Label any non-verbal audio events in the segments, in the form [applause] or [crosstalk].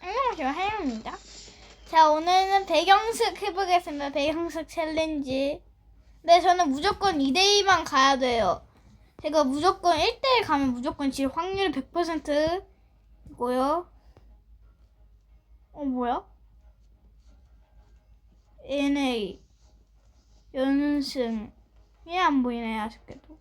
안녕하세요 하영입니다. 자 오늘은 배경색 해보겠습니다. 배경색 챌린지. 근데 저는 무조건 2대2만 가야 돼요. 제가 무조건 1대1 가면 무조건 질 확률 100%고요. 어 뭐야? NA 연승 얘 안 보이네 아쉽게도.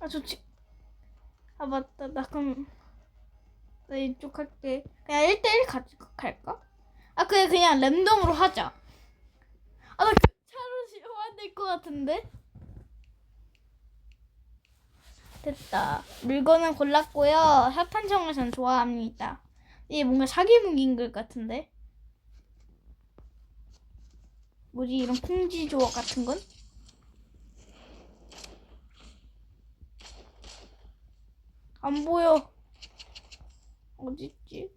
아 좋지 아 맞다. 나 그럼 나 이쪽 할게 그냥 1대1 같이 갈까? 아 그래 그냥 랜덤으로 하자. 아나 차로 소환될 것 같은데? 됐다. 물건은 골랐고요. 사탄정을 전 좋아합니다. 이게 뭔가 사기 무기인 것 같은데? 뭐지 이런 콩지 조각 같은 건? 안 보여 어딨지?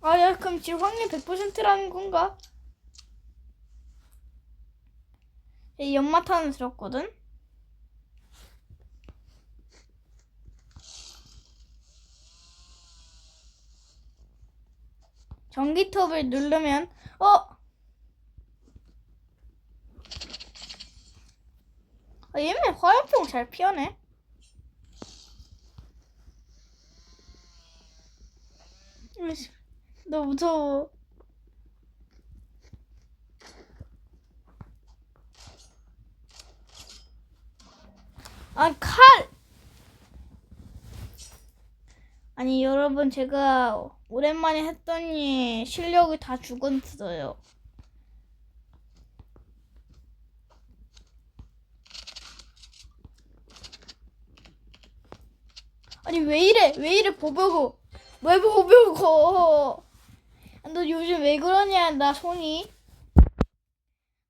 아, 야, 그럼 지금 확률 100%라는 건가? 이 연마탄을 들었거든? 전기톱을 누르면, 어! 아, 얘는 화염병 잘 피하네. 너 무서워. 아, 칼! 아니, 여러분, 제가 오랜만에 했더니 실력이 다 죽었어요. 아니, 왜 이래? 왜 이래, 보보고. 왜 보보고. 너 요즘 왜 그러냐, 나 손이.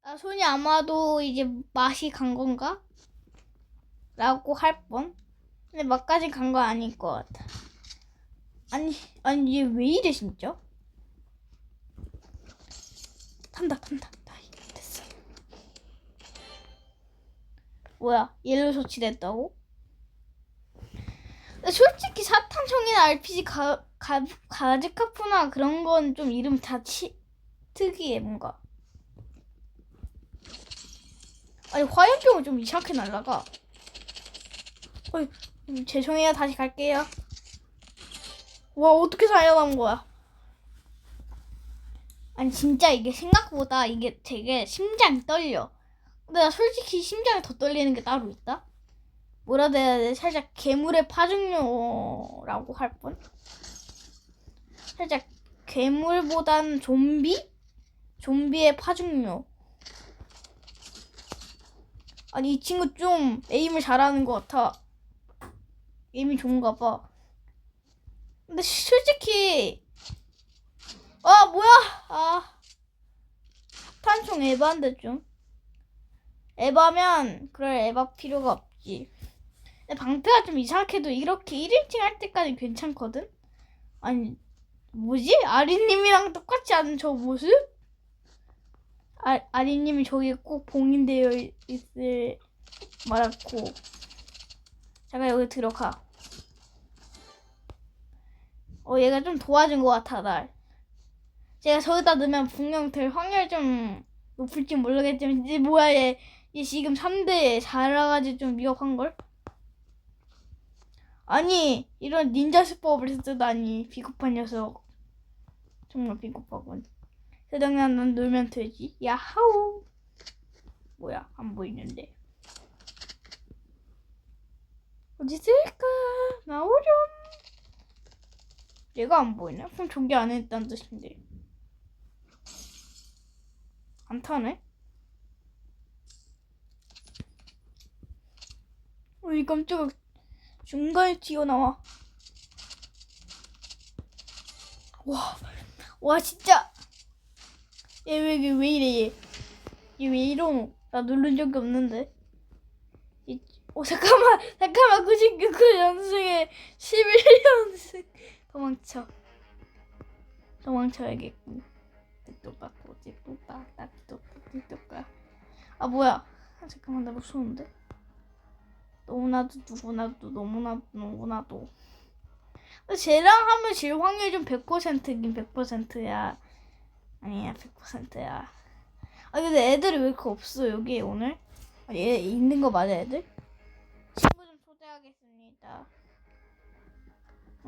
나 손이 아마도 이제 맛이 간 건가? 라고 할 뻔. 근데 맛까지 간 거 아닐 것 같아. 아니, 아니, 얘 왜 이래, 진짜? 탄다, 탄다. 나 됐어. 뭐야, 옐로 조치됐다고? 솔직히 사탄총이나 RPG 가, 가, 가즈카푸나 그런 건 좀 이름 다 치, 특이해, 뭔가. 아니, 화염병은 좀 이상하게 날라가. 어이, 음, 죄송해요. 다시 갈게요. 와, 어떻게 살아남은 거야? 아니, 진짜 이게 생각보다 이게 되게 심장이 떨려. 근데 나 솔직히 심장이 더 떨리는 게 따로 있다? 뭐라 해야 돼? 살짝 괴물의 파종류라고 할 뻔? 살짝 괴물보단 좀비? 좀비의 파종류. 아니, 이 친구 좀 에임을 잘하는 것 같아. 에임이 좋은가 봐. 근데 솔직히, 아, 뭐야! 아. 탄총 에바인데 좀. 에바면, 그럴 에바 필요가 없지. 근데 방패가 좀 이상하게도 이렇게 1인칭 할 때까지 괜찮거든? 아니, 뭐지? 아리님이랑 똑같지 않은 저 모습? 아, 아리님이 저기 꼭 봉인되어 있- 있을 말았고. 잠깐 여기 들어가. 어, 얘가 좀 도와준 것 같아, 날. 제가 저기다 넣으면 분명 될 확률 좀 높을지 모르겠지만, 이제 뭐야, 얘. 얘 지금 3대에 자라가지고 좀 위협한걸? 아니, 이런 닌자 수법을 쓰다니. 비겁한 녀석. 정말 비겁하군. 그냥 난 놀면 되지. 야하우. 뭐야, 안 보이는데. 어디 있을까? 나오렴. 얘가 안 보이네? 그럼 저기 안에 있다는 뜻인데. 안 타네? 어이 깜짝아. 중간에 튀어나와. 와, 와 진짜. 얘 왜, 이래 얘. 얘 왜 이러노? 나 누른 적이 없는데. 이, 오 잠깐만 [laughs] 잠깐만 99그 연승에 11연승 도망쳐 도망쳐야겠군 똑똑아 꼬지 똑딱 딱똑똑똑아 아 뭐야 아, 잠깐만 나 무서운데 너무 너무나도 누구나도 너무나도 근데 쟤랑 하면 질 확률이 좀 100%긴 100%야. 아니야 100%야. 아 근데 애들이 왜 이렇게 없어 여기 오늘? 아, 얘 있는 거 맞아 애들? 친구 좀 초대하겠습니다.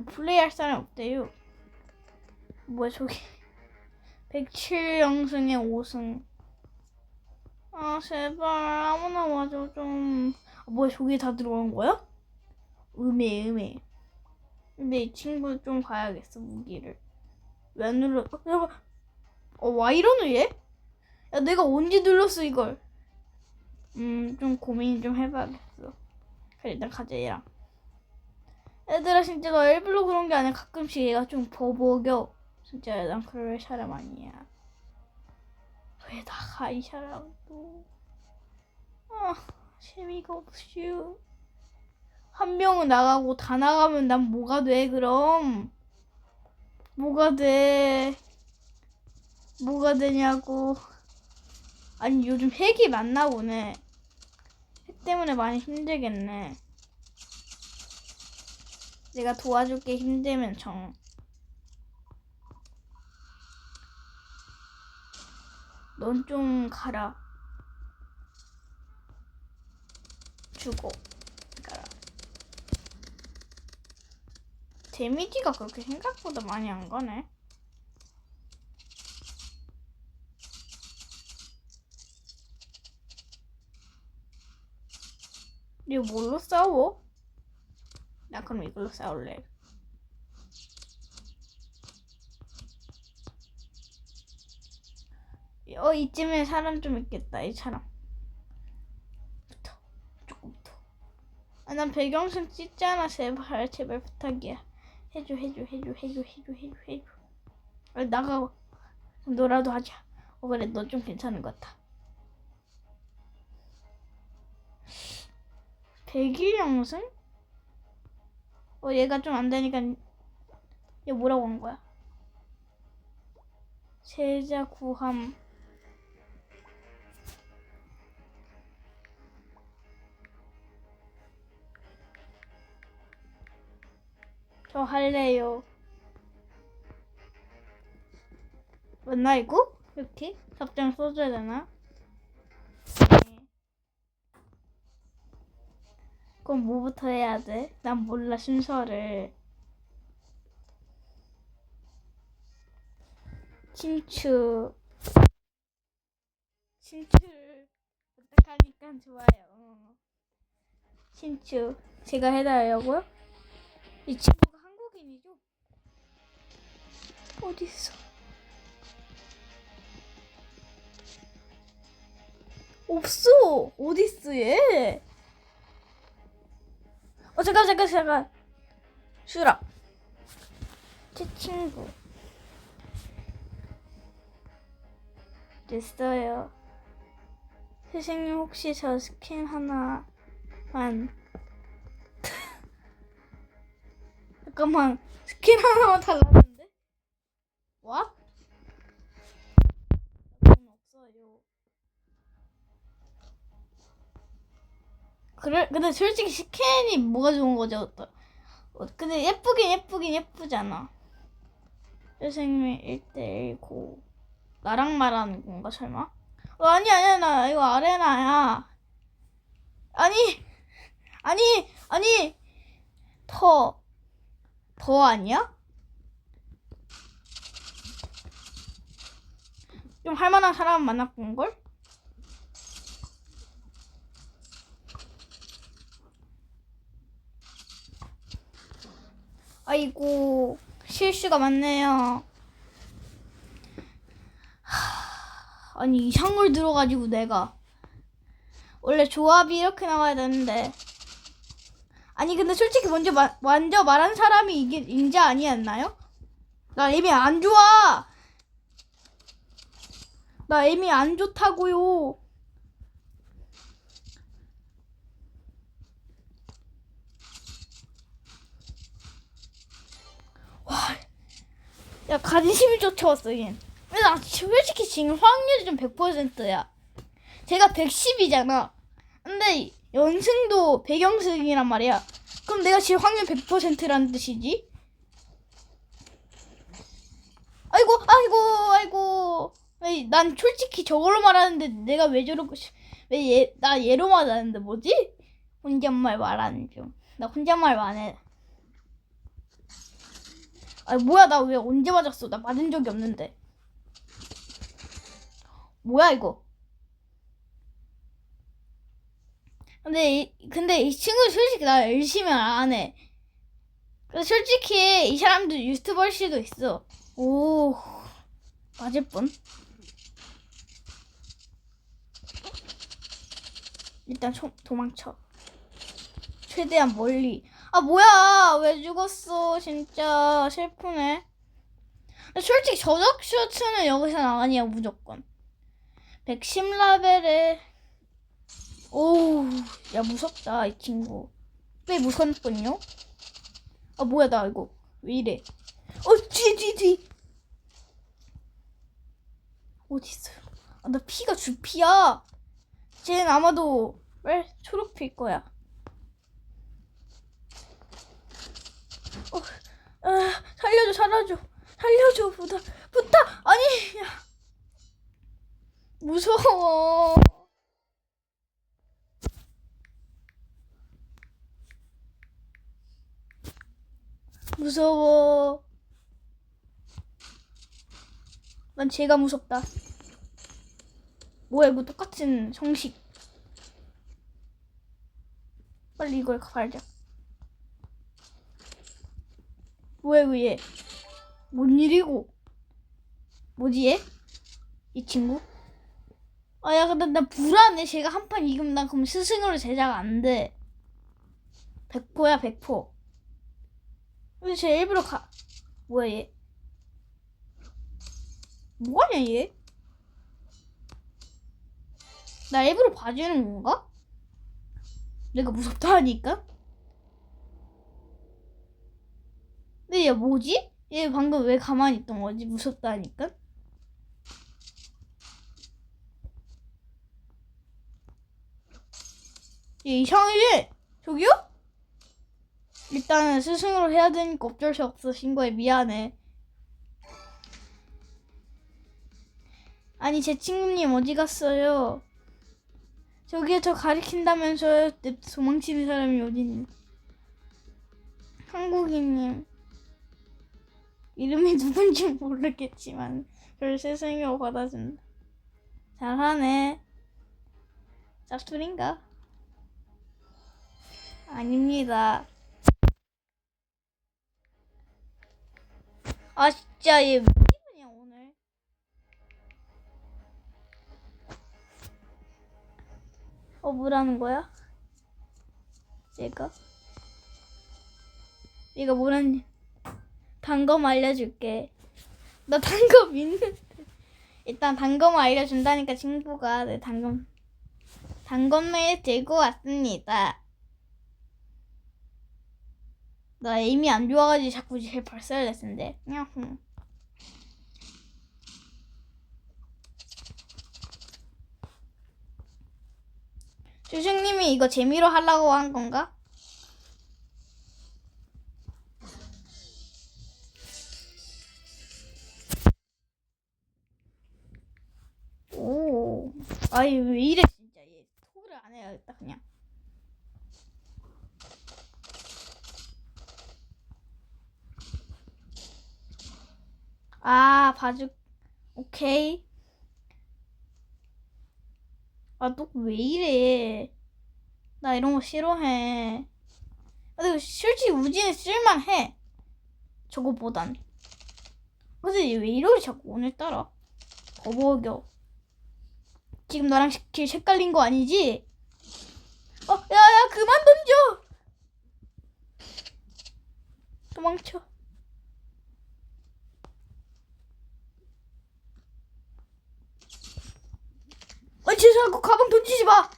플레이할 사람 없대요. 뭐야 저기 107 영승에 5승. 아 제발 아무나 와줘 좀. 아, 뭐야 저기 다 들어간 거야? 음해 음해. 근데 이 친구 좀 가야겠어 무기를. 왜 안 눌러? 어, 잠깐. 어 와 이러는 얘? 야 내가 언제 눌렀어 이걸? 음 좀 고민 좀 해봐야겠어. 그래 일단 가자 얘랑. 얘들아 진짜 너 일부러 그런 게 아니야. 가끔씩 얘가 좀 버벅여. 진짜 난 그럴 사람 아니야. 왜 나가 이 사람도. 아 재미가 없슈. 한 명은 나가고 다 나가면 난 뭐가 돼 그럼? 뭐가 돼? 뭐가 되냐고. 아니 요즘 핵이 많나 보네. 핵 때문에 많이 힘들겠네. 내가 도와줄게 힘들면 정. 넌 좀 가라. 주고 가라. 데미지가 그렇게 생각보다 많이 안 가네. 이거 뭘로 싸워? 나 그럼 이걸로 싸울래. 어 이쯤에 사람 좀 있겠다 이 사람 붙어 조금 붙어 아 난 배경선 찍잖아. 제발 제발 부탁이야. 해줘 해줘 해줘 해줘 해줘 해줘 해줘. 아, 나가 너라도 하자. 어 그래 너 좀 괜찮은 것 같아. 백일 영승? 어 얘가 좀 안 되니까 얘 뭐라고 한 거야? 세자 구함 저 할래요. 맞나 이거? 이렇게 답장 써줘야 되나? 네. 그럼 뭐부터 해야 돼? 난 몰라 순서를. 친추. 친추를 부탁하니까 좋아요. 어. 친추. 제가 해달라고요? 이 친구가? 어딨어? 없어! 어딨어 얘? 어 잠깐 잠깐 잠깐 슈라 제 친구 됐어요 선생님 혹시 저 스킨 하나만 [laughs] 잠깐만 스킨 하나만 달라는 데? 와? 돈 없어요. 그래 근데 솔직히 스캔이 뭐가 좋은 거죠? 어, 근데 예쁘긴 예쁘긴 예쁘잖아. 선생님이 1대1 고 나랑 말하는 건가 설마? 어, 아니 아니야 나 이거 아레나야. 아니 아니 아니 더 더 아니야? 좀 할만한 사람 만났던 걸? 아이고 실수가 많네요. 하, 아니 이상한 걸 들어가지고 내가 원래 조합이 이렇게 나와야 되는데 아니 근데 솔직히 먼저 마, 먼저 말한 사람이 이게 인자 아니었나요? 나 이미 안 좋아. 나 이미 안 좋다고요. 와, 야 관심이 쫓아왔어 얘. 나 솔직히 지금 확률이 좀 100%야. 제가 110이잖아. 근데 연승도 배경승이란 말이야. 그럼 내가 지금 확률 100%라는 뜻이지? 아이고, 아이고, 아이고. 왜, 난 솔직히 저걸로 말하는데 내가 왜 저러고, 싶- 왜 얘, 나 얘로 말하는데 뭐지? 혼잣말 말하는 중. 나 혼잣말 안 해. 아, 뭐야, 나 왜 언제 맞았어? 나 맞은 적이 없는데. 뭐야, 이거? 근데 이, 근데 이 친구 솔직히 나 열심히 안 해. 솔직히 이 사람도 유튜버 일 수도 있어. 오 맞을 뻔. 일단 초, 도망쳐. 최대한 멀리. 아 뭐야 왜 죽었어 진짜 슬프네. 솔직히 저작 셔츠는 여기서 나가니야 무조건. 110라벨에 오우, 야 무섭다 이 친구. 왜 무섭군요? 아 뭐야 나 이거 왜 이래? 어 뒤 뒤 뒤. 어디 있어요? 아, 나 피가 주피야. 쟤는 아마도 왜 초록피일 거야. 어, 아, 살려줘 살려줘 살려줘 부탁 부탁 아니 야 무서워. 무서워. 난 제가 무섭다. 뭐야, 이거 똑같은 형식. 빨리 이걸 갈자. 뭐야, 이거 얘. 뭔 일이고? 뭐지, 얘? 이 친구? 아, 야, 근데 나 불안해. 제가 한 판 이기면 나 그럼 스승으로 제작 안 돼. 100%야, 100%. 근데 쟤 일부러 가. 뭐야 얘? 뭐하냐 얘? 나 일부러 봐주는 건가? 내가 무섭다 하니까? 근데 얘 뭐지? 얘 방금 왜 가만히 있던 거지? 무섭다 하니까? 얘 이상해! 저기요? 일단은 스승으로 해야 되니까 어쩔 수 없어 신고해 미안해 아니 제 친구님 어디 갔어요? 저기에 저 가리킨다면서요 내 도망치는 사람이 어딨니? 한국인님. 이름이 [laughs] 누군지 모르겠지만 저를 스승으로 받아준다. 잘하네. 짭술인가? 아닙니다. 아 진짜 얘 어 뭐라는 거야? 얘가 얘가 뭐라니 단검 알려줄게 나 단검 있는데 일단 단검 알려준다니까 친구가 내 단검 단검을 들고 왔습니다 나 에임이 안 좋아가지고 자꾸 제일 발사를 냈는데. 야호. 주식님이 이거 재미로 하려고 한 건가? 오, 아이 왜 이래 진짜 얘 토를 안 해야겠다 그냥. 아, 봐줄. 오케이. 아, 너 왜 이래? 나 이런 거 싫어해. 아, 근데 솔직히 우지는 쓸만해. 저거보단. 근데 얘왜 이러지 자꾸 오늘따라? 거버겨. 지금 나랑 시- 길 색깔린 거 아니지? 어, 야, 야, 그만 던져! 도망쳐. 아, 죄송하고 가방 던지지 마.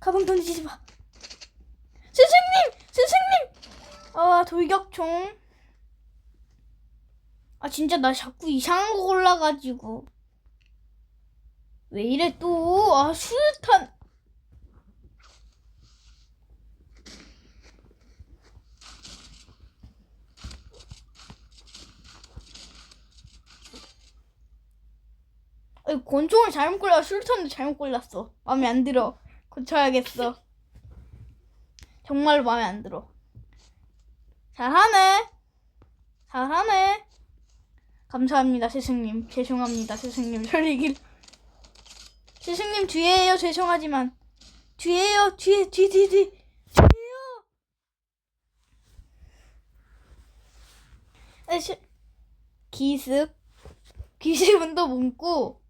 가방 던지지 마. 스승님, 스승님. 아, 돌격총. 아, 진짜 나 자꾸 이상한 거 골라가지고. 왜 이래 또? 아 수류탄. 아니, 권총을 잘못 골라 수류탄도 잘못 골랐어. 마음에 안 들어. 고쳐야겠어. 정말로 마음에 안 들어. 잘하네. 잘하네. 감사합니다, 스승님. 죄송합니다, 스승님. 저리길. 스승님 뒤에요. 죄송하지만 뒤에요. 뒤에 뒤 뒤 뒤. 뒤에요. 에시. 기습. 기습은 또 문구.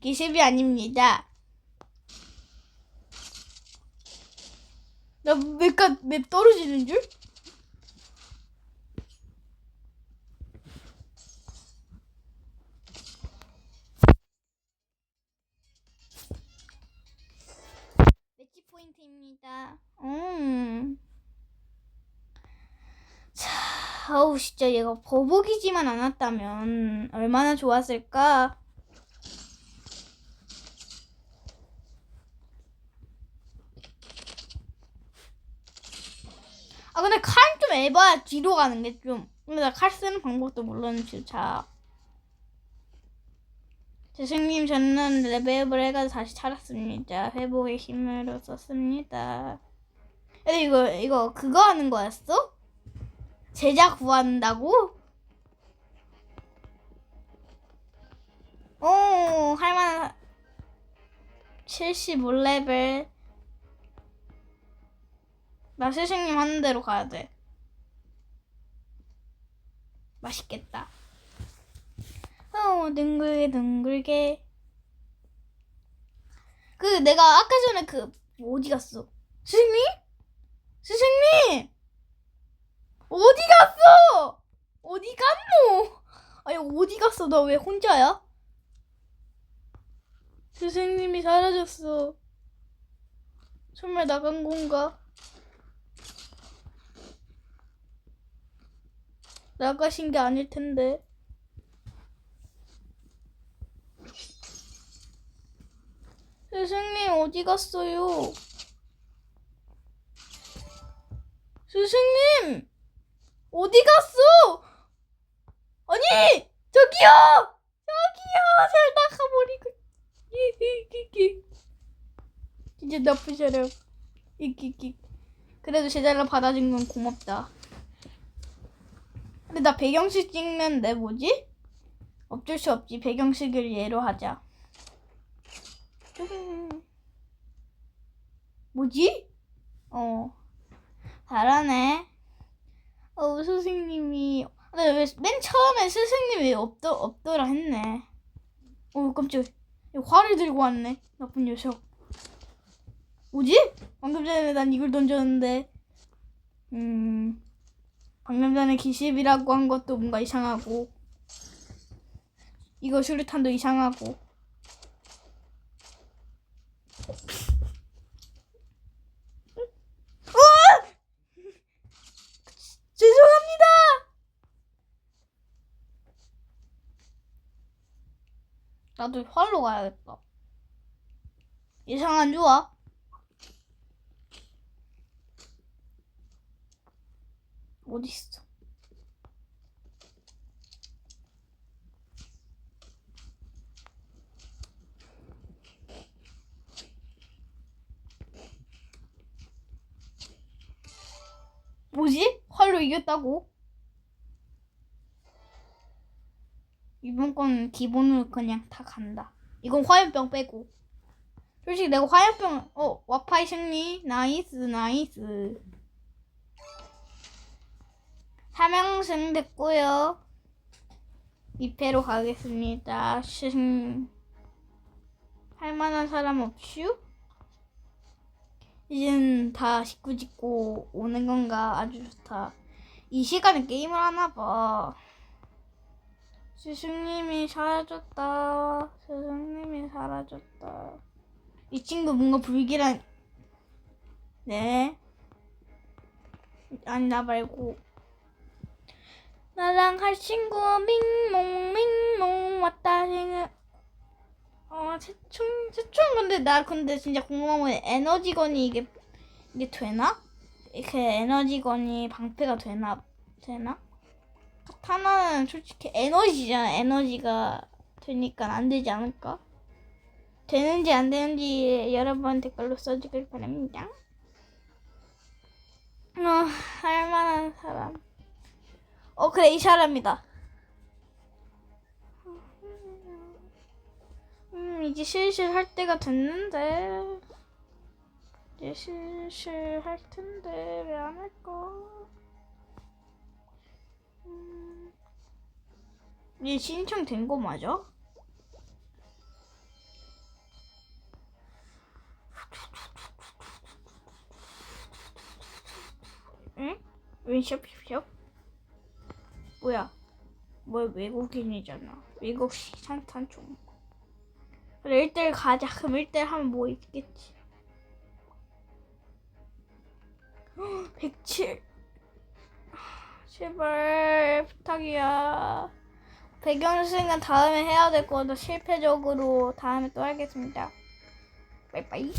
기습이 아닙니다. 나 맵가 맵 떨어지는 줄? 매치 포인트입니다. 음. 자, 아우 진짜 얘가 버벅이지만 않았다면 얼마나 좋았을까? 아 근데 에바야 뒤로 가는 게 좀. 근데 나 칼 쓰는 방법도 모르는 자. 스승님 저는 레벨업을 해가지고 다시 찾았습니다. 회복의 힘으로 썼습니다. 근데 이거 이거 그거 하는 거였어? 제자 구한다고? 오 할만한 75레벨 나 스승님 하는 대로 가야 돼. 맛있겠다. 어, 둥글게 둥글게. 그 내가 아까 전에 그 어디 갔어? 스승님? 스승님! 어디 갔어? 어디 갔노? 아니 어디 갔어? 나 왜 혼자야? 스승님이 사라졌어. 정말 나간 건가? 나가신 게 아닐 텐데. 스승님 어디 갔어요? 스승님 어디 갔어? 아니 저기요 저기요 이기기기 진짜 나쁜 사람 이기기 그래도 제자를 받아준 건 고맙다. 근데 나 배경식 찍는데 뭐지? 어쩔 수 없지 배경식을 예로 하자. 음. 뭐지? 어 잘하네. 어 스승님이 근데 왜 맨 처음에 왜 없더 없더라 했네. 어 깜짝. 화를 들고 왔네 나쁜 녀석. 뭐지? 방금 전에 난 이걸 던졌는데. 음. 방금 전에 기습이라고 한 것도 뭔가 이상하고. 이거 수류탄도 이상하고. [laughs] 죄송합니다. 나도 활로 가야겠다. 안 좋아. 어디 있어? 뭐지? 활로 이겼다고? 이번 건 기본으로 그냥 다 간다. 이건 화염병 빼고. 솔직히 내가 화염병, 어, 와파이 승리. 나이스, 나이스. 삼형승 됐고요. 2패로 가겠습니다. 승. 할만한 사람 없슈? 이젠 다 식구 짓고 오는 건가 아주 좋다. 이 시간에 게임을 하나 봐. 스승님이 사라졌다. 스승님이 사라졌다. 이 친구 뭔가 불길한. 네. 아니 나 말고. 나랑 할 친구 밍몽 밍몽 왔다 생각. 어 최충 최충 근데 나 근데 진짜 궁금한 건 에너지건이 이게 이게 되나? 이렇게 에너지건이 방패가 되나 되나? 카타나는 솔직히 에너지잖아 에너지가 되니까 안 되지 않을까? 되는지 안 되는지 여러분 댓글로 써주길 바랍니다. 어, 할 만한 사람. 어 그래 이 사람이다. 음 이제 슬슬 할 때가 됐는데 이제 슬슬 할 텐데 왜 안 할까? 음, 이제 신청된 거 맞아? 응? 왜 숍숍숍? 뭐야? 뭐 외국인이잖아. 외국 산탄총. 그래 1대1 가자. 그럼 1대1 하면 뭐 있겠지? [gasps] 107. 제발 부탁이야. 배경수행은 다음에 해야 될 거다. 실패적으로 다음에 또 하겠습니다. 빠이빠이.